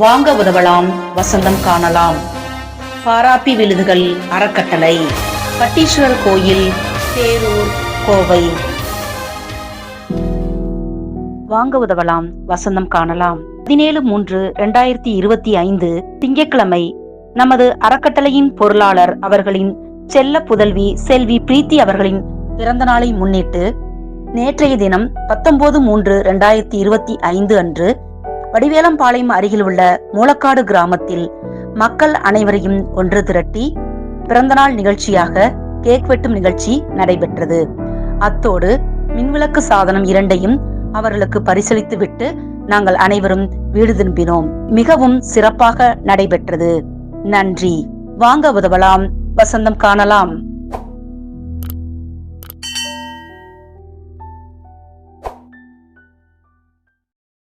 வாங்க உதவலாம் வசந்தம் காணலாம். பாராப்பி விழுதுகள் அறக்கட்டளை. பட்டீஸ்வரர் கோயில் தேரூர் கோவை. வாங்க உதவலாம் வசந்தம் காணலாம். பதினேழு மூன்று இரண்டாயிரத்தி இருபத்தி ஐந்து திங்கட்கிழமை நமது அறக்கட்டளையின் பொருளாளர் அவர்களின் செல்ல புதல்வி செல்வி பிரீத்தி அவர்களின் பிறந்த நாளை முன்னிட்டு நேற்றைய தினம் பத்தொன்பது மூன்று இரண்டாயிரத்தி இருபத்தி ஐந்து அன்று வடிவேலம்பாளையம் அருகில் உள்ள மூலக்காடு கிராமத்தில் மக்கள் அனைவரையும் ஒன்று திரட்டி பிறந்தநாள் நிகழ்ச்சியாக கேக் வெட்டும் நிகழ்ச்சி நடைபெற்றது. அத்தோடு மின்விளக்கு சாதனம் இரண்டையும் அவர்களுக்கு பரிசளித்து விட்டு நாங்கள் அனைவரும் வீடு திரும்பினோம். மிகவும் சிறப்பாக நடைபெற்றது. நன்றி. வாங்க உதவலாம். வசந்தம் காணலாம்.